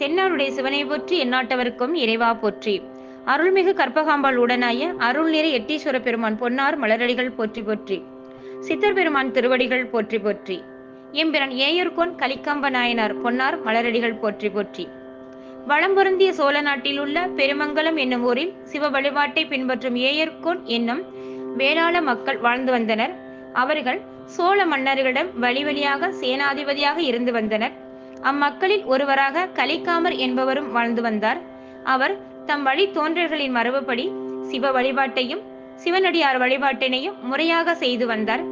தென்னாருடைய சிவனை போற்றி எந்நாட்டவருக்கும் இறைவா போற்றி. அருள்மிகு கற்பகாம்பாள் உடனாய அருள் நிறை எட்டீஸ்வர பெருமான் பொன்னார் மலரடிகள் போற்றி போற்றி. சித்தர் பெருமான் திருவடிகள் போற்றி போற்றி. எம்பிரன் ஏயர்கோன் கலிக்கம்ப நாயனார் பொன்னார் மலரடிகள் போற்றி போற்றி. வளம் பொருந்திய சோழ நாட்டில் உள்ள பெருமங்கலம் என்னும் ஊரில் சிவ வழிபாட்டை பின்பற்றும் ஏயர்கோன் என்னும் வேளாள மக்கள் வாழ்ந்து வந்தனர். அவர்கள் சோழ மன்னர்களிடம் வழி வழியாக சேனாதிபதியாக இருந்து வந்தனர். அம்மக்களில் ஒருவராக கலிக்காமர் என்பவரும் வாழ்ந்து வந்தார். அவர் தம் வழி தோன்றல்களின் மரபுப்படி சிவ வழிபாட்டையும் சிவனடியார் வழிபாட்டினையும் முறையாக செய்து வந்தார்.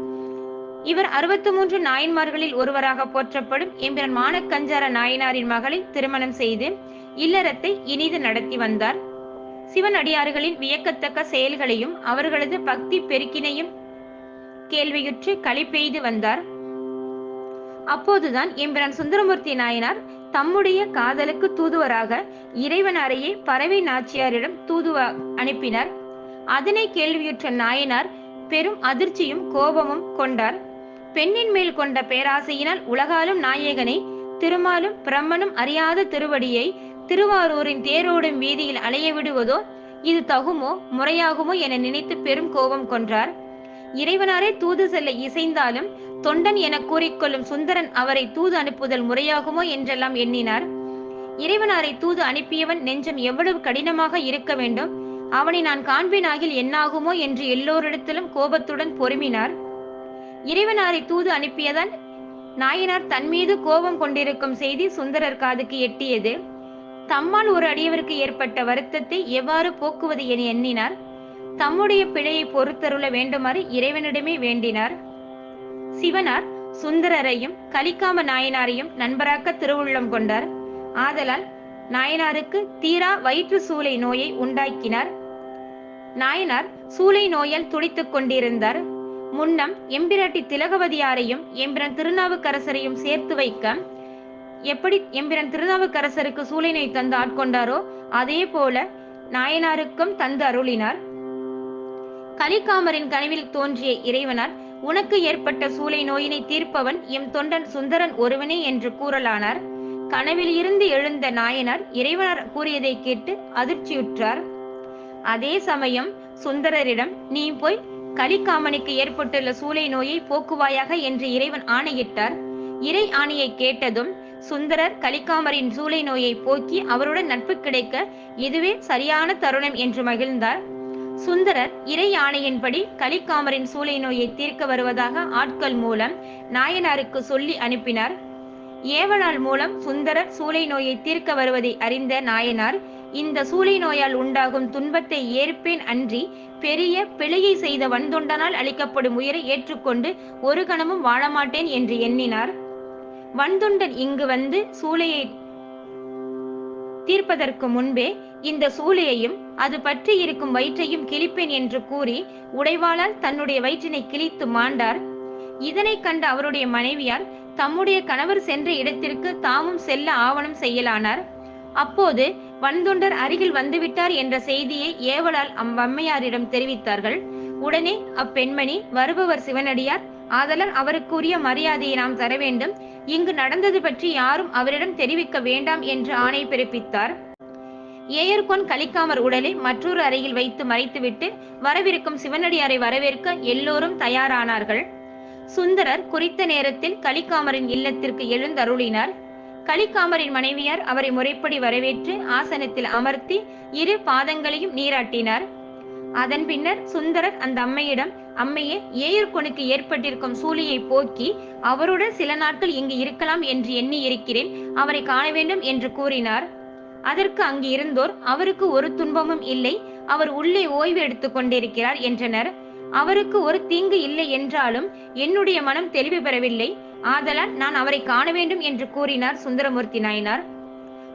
இவர் அறுபத்தி மூன்று நாயன்மார்களில் ஒருவராக போற்றப்படும் எம்பிரன் மானக்கஞ்சார நாயனாரின் மகளை திருமணம் செய்து இல்லறத்தை இனிது நடத்தி வந்தார். சிவனடியார்களின் வியக்கத்தக்க செயல்களையும் அவர்களது பக்தி பெருக்கினையும் கேள்வியுற்று களி பெய்து வந்தார். அப்போதுதான் எம்பிரான் சுந்தரமூர்த்தி நாயனார் தம்முடைய காதலுக்கு தூதுவராக இறைவனாரையே பறவை நாச்சியாரிடம் தூதுவ அனுப்பினார். அதனை கேள்வியுற்ற நாயனார் பெரும் அதிர்ச்சியும் கோபமும் கொண்டார். பெண்ணின் மேல் கொண்ட பேராசையினால் உலகாலும் நாயகனை திருமாலும் பிரம்மனும் அறியாத திருவடியை திருவாரூரின் தேரோடும் வீதியில் அலைய விடுவதோ இது தகுமோ முறையாகுமோ என நினைத்து பெரும் கோபம் கொன்றார். இறைவனாரே தூது செல்ல இசைந்தாலும் தொண்டன் என கூறிக்கொள்ளும் சுந்தரன் அவரை தூது அனுப்புதல் முறையாகுமோ என்றெல்லாம் எண்ணினார். இறைவனாரை தூது அனுப்பியவன் நெஞ்சம் எவ்வளவு கடினமாக இருக்க வேண்டும்? அவனை நான் காண்பினாகில் என்னாகுமோ என்று எல்லோரிடத்திலும் கோபத்துடன் பொறுமினார். இறைவனாரை தூது அனுப்பியதால் நாயனார் தன் மீது கோபம் கொண்டிருக்கும் செய்தி சுந்தரர் காதுக்கு எட்டியது. தம்மால் ஒரு அடியவருக்கு ஏற்பட்ட வருத்தத்தை எவ்வாறு போக்குவது என எண்ணினார். தம்முடைய பிழையை பொறுத்தருள வேண்டுமாறு இறைவனிடமே வேண்டினார். சிவனார் சுந்தரரையும் கலிக்காம நாயனாரையும் நண்பராக்க திருவுள்ளம் கொண்டார். ஆதலால் நாயனாருக்கு தீரா வயிற்று சூளை நோயை உண்டாக்கினார். நாயனார் சூளை நோயால் துடித்துக் கொண்டிருந்தார். முன்னம் எம்பிராட்டி திலகவதியாரையும் எம்பிரன் திருநாவுக்கரசரையும் சேர்த்து வைக்க எப்படி எம்பிரன் திருநாவுக்கரசருக்கு சூளை நோய் தந்து ஆட்கொண்டாரோ அதே போல நாயனாருக்கும் தந்து அருளினார். கலிகாமரின் கனவில் தோன்றிய இறைவனார் உனக்கு ஏற்பட்ட சூளை நோயினை தீர்ப்பவன் எம் தொண்டன் சுந்தரன் ஒருவனே என்று கூறலானார். கனவில் இருந்து எழுந்த நாயனார் இறைவனார் கூறியதை கேட்டு அதிர்ச்சியுற்றார். அதே சமயம் சுந்தரரிடம் நீ போய் கலிகாமனுக்கு ஏற்பட்டுள்ள சூளை நோயை போக்குவாயாக என்று இறைவன் ஆணையிட்டார். இறை ஆணையை கேட்டதும் சுந்தரர் கலிகாமரின் சூளை நோயை போக்கி அவருடன் நட்பு கிடைக்க இதுவே சரியான தருணம் என்று மகிழ்ந்தார். சுந்தரர் இறை ஆணையின்படி கலிக்காமரின் சூளை நோயை தீர்க்க வருவதாக ஆட்கள் மூலம் நாயனாருக்கு சொல்லி அனுப்பினார். ஏவலால் மூலம் சுந்தரர் சூளை நோயை தீர்க்க வருவதை அறிந்த நாயனார் இந்த சூளை நோயால் உண்டாகும் துன்பத்தை ஏற்பேன் அன்றி பெரிய பிழையை செய்த வன்தொண்டனால் அளிக்கப்படும் உயிரை ஏற்றுக்கொண்டு ஒரு கணமும் வாழமாட்டேன் என்று எண்ணினார். வன்தொண்டன் இங்கு வந்து சூளையை தீர்ப்பதற்கு முன்பே இந்த சூளையையும் அது பற்றி இருக்கும் வயிற்றையும் கிழிப்பேன் என்று கூறி உடைவாளால் தன்னுடைய வயிற்றினை கிழித்து மாண்டார். இதனை கண்ட அவருடைய மனைவியார் தம்முடைய கணவர் சென்ற இடத்திற்கு தாமும் செல்ல ஆவணம் செய்யலானார். அப்போது வன்தொண்டர் அருகில் வந்துவிட்டார் என்ற செய்தியை ஏவலால் அவ்வம்மையாரிடம் தெரிவித்தார்கள். உடனே அப்பெண்மணி வருபவர் சிவனடியார் ஆதலால் அவருக்குரிய மரியாதையை நாம் தர வேண்டும். இங்கு நடந்தது பற்றி யாரும் அவரிடம் தெரிவிக்க வேண்டாம் என்று ஆணை பிறப்பித்தார். ஏயர்கொன் கலிக்காமர் உடலை மற்றொரு அறையில் வைத்து மறைத்துவிட்டு வரவிருக்கும் சிவனடியாரை வரவேற்க எல்லோரும் தயாரானார்கள். சுந்தரர் குறித்த நேரத்தில் கலிக்காமரின் இல்லத்திற்கு எழுந்தருளினார். கலிக்காமரின் மனைவியார் அவரை முறைப்படி வரவேற்று ஆசனத்தில் அமர்த்தி இரு பாதங்களையும் நீராட்டினார். அதன் பின்னர் சுந்தரர் அந்த அம்மையிடம் அம்மையே ஏயர்கொனுக்கு ஏற்பட்டிருக்கும் சூழியை போக்கி அவருடன் சில நாட்கள் இங்கு இருக்கலாம் என்று எண்ணி இருக்கிறேன் அவரை காண வேண்டும் என்று கூறினார். அதற்கு அங்கு இருந்தோர் அவருக்கு ஒரு துன்பமும் இல்லை அவர் உள்ளே ஓய்வு எடுத்துக் கொண்டிருக்கிறார் என்றனர். அவருக்கு ஒரு தீங்கு இல்லை என்றாலும் என்னுடைய மனம் தெளிவு பெறவில்லை. ஆதலால் நான் அவரை காண வேண்டும் என்று கூறினார் சுந்தரமூர்த்தி நாயனார்.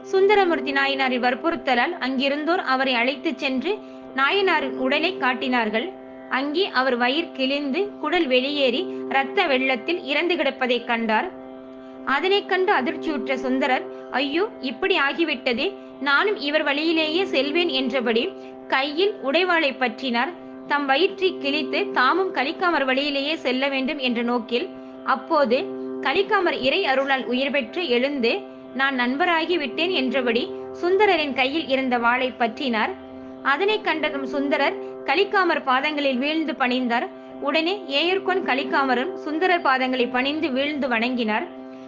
சுந்தரமூர்த்தி நாயனாரின் வற்புறுத்தலால் அங்கிருந்தோர் அவரை அழைத்துச் சென்று நாயனாரின் உடலை காட்டினார்கள். அங்கே அவர் வயிறு கிழிந்து குடல் வெளியேறி இரத்த வெள்ளத்தில் இறந்து கிடப்பதை கண்டார். அதனை கண்டு அதிர்ச்சியுற்ற சுந்தரர் ஐயோ இப்படி ஆகிவிட்டதே. நானும் இவர் வழியிலேயே செல்வேன் என்றபடி கையில் உடைவாளை பற்றினார். தம் வயிற்றை கிழித்து தாமும் கலிக்காமர் வழியிலேயே செல்ல வேண்டும் என்ற நோக்கில் அப்போது கலிக்காமர் இறை அருளால் உயிர் பெற்று எழுந்து நான் நண்பராகி விட்டேன் என்றபடி சுந்தரரின் கையில் இருந்த வாளை பற்றினார். அதனை கண்டதும் சுந்தரர் கலிக்காமர் பாதங்களில் வீழ்ந்து பணிந்தார். உடனே ஏயர்கொன் கலிக்காமரும் சுந்தரர் பாதங்களை பணிந்து வீழ்ந்து வணங்கினார்.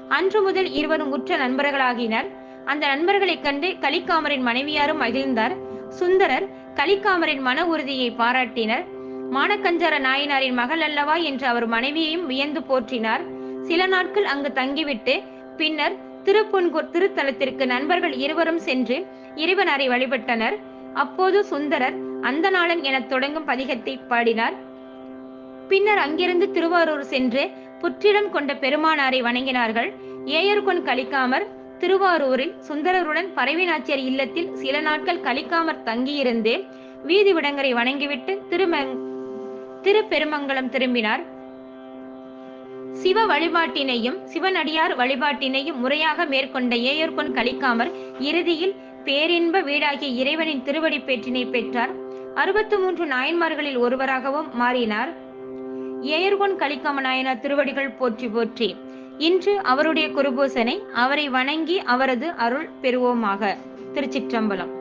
அன்று முதல் இருவரும் உற்ற நண்பர்களாகினர். அந்த நண்பர்களைக் கண்டு கலிக்காமரின் மனைவியாரும் மகிழ்ந்தார். சுந்தரர் கலிக்காமரின் மன உறுதியை பாராட்டினர். மானக்கஞ்சர நாயனாரின் மகள் அல்லவா என்று அவர் மனைவியையும் வியந்து போற்றினார். சில நாட்கள் அங்கு தங்கிவிட்டு பின்னர் திருப்புன்கூர் திருத்தலத்திற்கு நண்பர்கள் இருவரும் சென்று இறைவனாரை வழிபட்டனர். அப்போது சுந்தரர் அந்த நாளன் என தொடங்கும் பதிகத்தை பாடினார். பின்னர் அங்கிருந்து திருவாரூர் சென்று புற்றிடம் கொண்ட பெருமானாரை வணங்கினார்கள். ஏயர்கொன் கலிக்காமர் திருவாரூரில் சுந்தரருடன் பரவினாச்சியர் இல்லத்தில் சில நாட்கள் கலிக்காமர் தங்கியிருந்து வீதி விடங்கரை வணங்கிவிட்டு திருமங் திருப்பெருமங்கலம் திரும்பினார். சிவ வழிபாட்டினையும் சிவனடியார் வழிபாட்டினையும் முறையாக மேற்கொண்ட ஏயர்கொன் கலிக்காமர் இறுதியில் பேரின்ப வீடாகிய இறைவனின் திருவடி பேற்றினை பெற்றார். அறுபத்து மூன்று நாயன்மார்களில் ஒருவராகவும் மாறினார். ஏயர்கொன் கலிக்காம நாயனார் திருவடிகள் போற்றி போற்றி. இன்று அவருடைய குருபூசனை அவரை வணங்கி அவரது அருள் பெறுவோமாக. திருச்சிற்றம்பலம்.